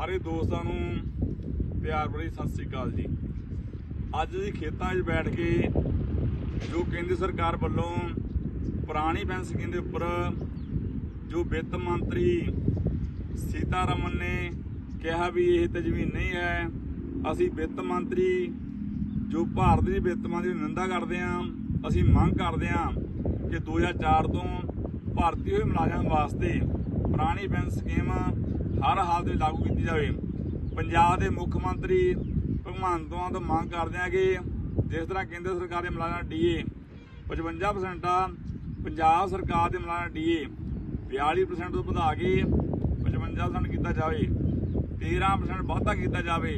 ਸਾਰੇ ਦੋਸਤਾਂ ਨੂੰ ਪਿਆਰ ਭਰੀ ਸਤਿ ਸ੍ਰੀ ਅਕਾਲ ਜੀ। ਅੱਜ ਅਸੀਂ ਖੇਤਾਂ 'ਚ ਬੈਠ ਕੇ ਜੋ ਕੇਂਦਰ ਸਰਕਾਰ ਵੱਲੋਂ ਪੁਰਾਣੀ ਪੈਨਸ਼ਨ ਸਕੀਮ ਦੇ ਉੱਪਰ ਜੋ ਵਿੱਤ ਮੰਤਰੀ ਸੀਤਾਰਮਨ ਨੇ ਕਿਹਾ ਵੀ ਇਹ ਤਜਵੀਜ਼ ਨਹੀਂ ਹੈ, ਅਸੀਂ ਵਿੱਤ ਮੰਤਰੀ ਜੋ ਭਾਰਤ ਦੇ ਵਿੱਤ ਮੰਤਰੀ ਦੀ ਨਿੰਦਾ ਕਰਦੇ ਹਾਂ, ਅਸੀਂ ਮੰਗ ਕਰਦੇ ਹਾਂ ਕਿ 2004 ਤੋਂ ਭਾਰਤੀ ਹੋਏ ਮੁਲਾਜ਼ਮਾਂ ਵਾਸਤੇ ਪੁਰਾਣੀ ਪੈਨਸ਼ਨ ਸਕੀਮ ਹਰ ਹਾਲਤ ਵਿੱਚ ਲਾਗੂ ਕੀਤੀ ਜਾਵੇ। ਪੰਜਾਬ ਦੇ ਮੁੱਖ ਮੰਤਰੀ ਭਗਵੰਤ ਮਾਨ ਤੋਂ ਮੰਗ ਕਰਦੇ ਹਾਂ ਕਿ ਜਿਸ ਤਰ੍ਹਾਂ ਕੇਂਦਰ ਸਰਕਾਰ ਦੇ ਮੁਲਾਜ਼ਮਾਂ ਡੀਏ 55% ਆ, ਪੰਜਾਬ ਸਰਕਾਰ ਦੇ ਮੁਲਾਜ਼ਮਾਂ ਡੀਏ 42% ਤੋਂ ਵਧਾ ਕੇ 55% ਕੀਤਾ ਜਾਵੇ 13% ਵਾਧਾ ਕੀਤਾ ਜਾਵੇ,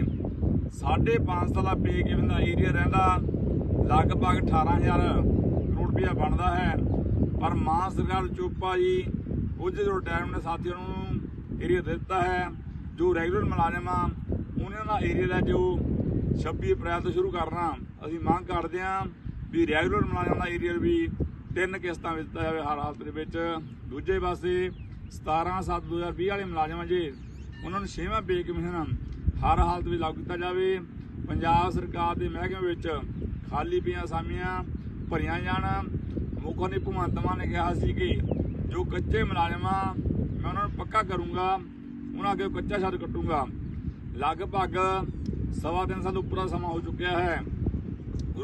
ਸਾਢੇ ਪੰਜ ਸਾਲ ਦਾ ਪੇ ਗਿਵਨ ਦਾ ਏਰੀਆ ਰਹਿੰਦਾ, ਲਗਭਗ 18000 ਕਰੋੜ ਰੁਪਇਆ ਬਣਦਾ ਹੈ। ਪਰ ਮਾਂ ਸਰਕਾਰ ਚੁੱਪਾ ਜੀ ਕੁਝ ਜੋ ਰਿਟਾਇਰਮੈਂਟ ਸਾਥੀਆਂ ਨੂੰ ਏਰੀਆ ਦਿੱਤਾ ਹੈ, ਜੋ ਰੈਗੂਲਰ ਮੁਲਾਜ਼ਮ ਆ, ਉਹਨਾਂ ਦਾ ਏਰੀਆ ਦਾ ਜੋ 26 ਅਪ੍ਰੈਲ ਤੋਂ ਸ਼ੁਰੂ ਕਰਨਾ, ਅਸੀਂ ਮੰਗ ਕਰਦੇ ਹਾਂ ਵੀ ਰੈਗੂਲਰ ਮੁਲਾਜ਼ਮ ਦਾ ਏਰੀਆ ਵੀ ਤਿੰਨ ਕਿਸ਼ਤਾਂ ਵਿੱਚ ਦਿੱਤਾ ਜਾਵੇ ਹਰ ਹਾਲਤ ਦੇ ਵਿੱਚ। ਦੂਜੇ ਪਾਸੇ 17 7 2020 ਵਾਲੇ ਮੁਲਾਜ਼ਮਾਂ ਜੇ, ਉਹਨਾਂ ਨੂੰ ਛੇਵਾਂ ਪੇ ਕਮਿਸ਼ਨ ਹਰ ਹਾਲਤ ਵਿੱਚ ਲਾਗੂ ਕੀਤਾ ਜਾਵੇ। ਪੰਜਾਬ ਸਰਕਾਰ ਦੇ ਮਹਿਕਮੇ ਵਿੱਚ ਖਾਲੀ ਪਈਆਂ ਅਸਾਮੀਆਂ ਭਰੀਆਂ ਜਾਣ। ਮੁੱਖ ਨੇ ਭਗਵੰਤ ਮਾਨ ਨੇ ਕਿਹਾ ਸੀ ਕਿ ਜੋ ਕੱਚੇ ਮੁਲਾਜ਼ਮਾਂ ਮੈਂ ਉਹਨਾਂ ਨੂੰ ਪੱਕਾ ਕਰੂੰਗਾ, ਉਹਨਾਂ ਅੱਗੇ ਕੱਚਾ ਛੱਡ ਕੱਟੂੰਗਾ। ਲਗਭਗ ਸਵਾ ਤਿੰਨ ਸਾਲ ਉੱਪਰ ਦਾ ਸਮਾਂ ਹੋ ਚੁੱਕਿਆ ਹੈ।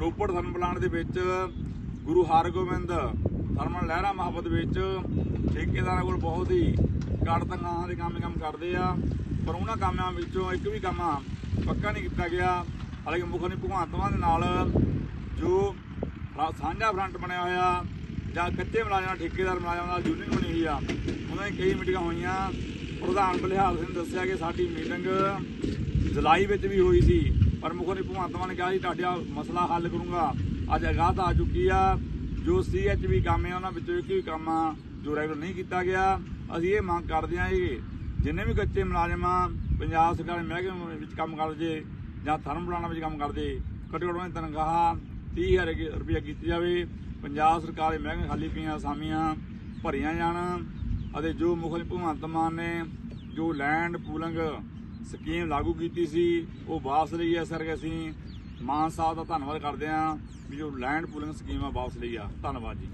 ਰੋਪੜ ਥਰਮਲ ਪਲਾਂਟ ਦੇ ਵਿੱਚ ਗੁਰੂ ਹਰਗੋਬਿੰਦ ਥਰਮਲ ਲਹਿਰਾ ਮਹੱਬਤ ਵਿੱਚ ਠੇਕੇਦਾਰਾਂ ਕੋਲ ਬਹੁਤ ਹੀ ਘੱਟ ਤਨਖਾਹਾਂ ਦੇ ਕੰਮ ਕੰਮ ਕਰਦੇ ਆ, ਪਰ ਉਹਨਾਂ ਕੰਮਾਂ ਵਿੱਚੋਂ ਇੱਕ ਵੀ ਕੰਮ ਪੱਕਾ ਨਹੀਂ ਕੀਤਾ ਗਿਆ। ਹਾਲਾਂਕਿ ਮੁੱਖ ਨੇ ਭਗਵੰਤ ਦੇ ਨਾਲ ਜੋ ਸਾਂਝਾ ਫਰੰਟ ਬਣਿਆ ਹੋਇਆ ਜਾਂ ਕੱਚੇ ਮੁਲਾਜ਼ਮਾਂ ਠੇਕੇਦਾਰ ਮੁਲਾਜ਼ਮਾਂ ਨਾਲ ਯੂਨੀਅਨ ਬਣੀ ਹੋਈ ਆ। ਉਹਨਾਂ ਦੀ ਕਈ ਮੀਟਿੰਗਾਂ ਹੋਈਆਂ। ਪ੍ਰਧਾਨ ਬਲਿਹਾਲ ਸਿੰਘ ਦੱਸਿਆ ਕਿ ਸਾਡੀ ਮੀਟਿੰਗ ਜੁਲਾਈ ਵਿੱਚ ਵੀ ਹੋਈ ਸੀ, ਪਰ ਮੁੱਖ ਨੇ ਭਗਵੰਤ ਮਾਨ ਨੇ ਕਿਹਾ ਸੀ, ਤੁਹਾਡਾ ਮਸਲਾ ਹੱਲ ਕਰੂੰਗਾ। ਅੱਜ ਅਗਾਤ ਆ ਚੁੱਕੀ ਆ। ਜੋ ਸੀਐਚਵੀ ਕੰਮ ਹੈ ਉਹਨਾਂ ਵਿੱਚੋਂ ਇੱਕ ਵੀ ਕੰਮ ਆ, ਜੋ ਰੈਗੂਲਰ ਨਹੀਂ ਕੀਤਾ ਗਿਆ। ਅਸੀਂ ਇਹ ਮੰਗ ਕਰਦੇ ਹਾਂ ਕਿ ਜਿੰਨੇ ਵੀ ਕੱਚੇ ਮੁਲਾਜ਼ਮ ਆ, ਪੰਜਾਬ ਸਰਕਾਰ ਦੇ ਮਹਿਕਮੇ ਵਿੱਚ ਕੰਮ ਕਰਦੇ ਜਾਂ ਥਰਮ ਪਲਾਨਾਂ ਵਿੱਚ ਕੰਮ ਕਰਦੇ ਘੱਟੋ ਘੱਟ ਉਹਨਾਂ ਦੀ ਤਨਖਾਹ 30000 ਰੁਪਏ ਕੀਤੀ ਜਾਵੇ। ਪੰਜਾਬ ਸਰਕਾਰ ਦੇ ਮਹਿਕਮੇ ਖਾਲੀ ਪਈਆਂ, ਅਸਾਮੀਆਂ ਭਰੀਆਂ ਜਾਣ ਅਤੇ ਜੋ ਮੁੱਖ ਭਗਵੰਤ ਮਾਨ ਨੇ ਜੋ ਲੈਂਡ ਪੂਲਿੰਗ ਸਕੀਮ ਲਾਗੂ ਕੀਤੀ ਸੀ, ਉਹ ਵਾਪਸ ਲਈ ਹੈ ਸਰ ਅਸੀਂ। ਮਾਨ ਸਾਹਿਬ ਦਾ ਧੰਨਵਾਦ ਕਰਦੇ ਹਾਂ ਵੀ ਜੋ ਲੈਂਡ ਪੂਲਿੰਗ ਸਕੀਮ ਆ, ਵਾਪਸ ਲਈ ਆ। ਧੰਨਵਾਦ ਜੀ।